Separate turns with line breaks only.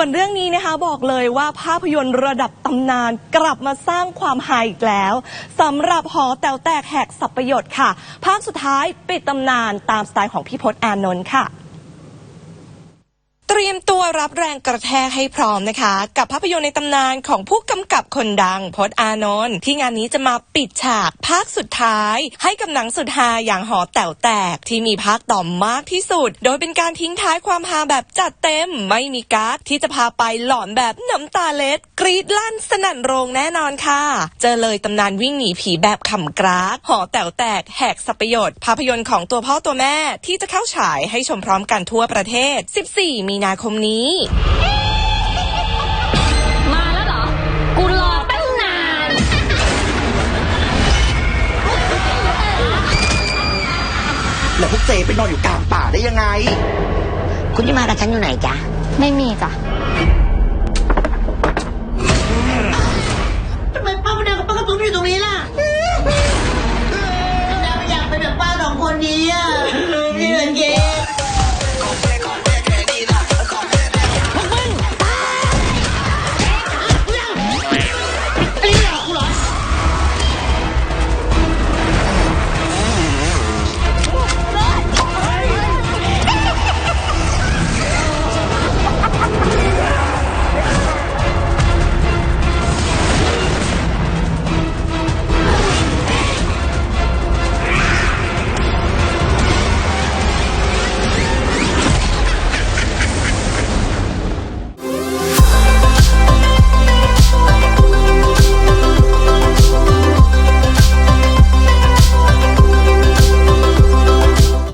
วนเรื่องนี้นะคะบอกเลยว่าภาพยนตร์ระดับตำนานกลับมาสร้างความฮาอีกแล้วสำหรับหอแต๋วแตกแหกสับประโยชน์ค่ะ ภาคสุดท้ายปิดตำนานตามสไตล์ของพี่พศอานนท์ค่ะ เตรียมตัวรับแรงกระแทกให้พร้อมนะคะ กับภาพยนตร์ในตำนานของผู้กำกับคนดังพศอานนท์ที่งานนี้จะมาปิดฉากภาคสุดท้าย ให้กับหนังสุดฮาอย่างหอแต๋วแตกที่มีภาคต่อมากที่สุด โดยเป็นการทิ้งท้ายความฮาแบบจัดเต็มไม่มีการ์ดที่จะพาไปหลอนแบบน้ำตาเล็ด กรีดลั่นสนั่นโรงแน่นอนค่ะ เจอเลยตำนานวิ่งหนีผีแบบขำกรากหอแต๋วแตกแหกสับประโยชน์ภาพยนตร์ของตัวพ่อตัวแม่ที่จะเข้าฉายให้ชมพร้อมกันทั่วประเทศ 14 มีนาคมนี้
มาแล้วเหรอ กูรอตั้งนาน
แล้วพวกเจไปนอนอยู่กลางป่าได้ยังไง
คุณจะมากับฉันอยู่ไหนจ๊ะ ไม่มีจ้ะ
ทำไมป้าคนเดียกับป้ากระตุ้มอยู่ตรงนี้ล่ะไม่อยากไปแบบป้าสองคนนี้อะ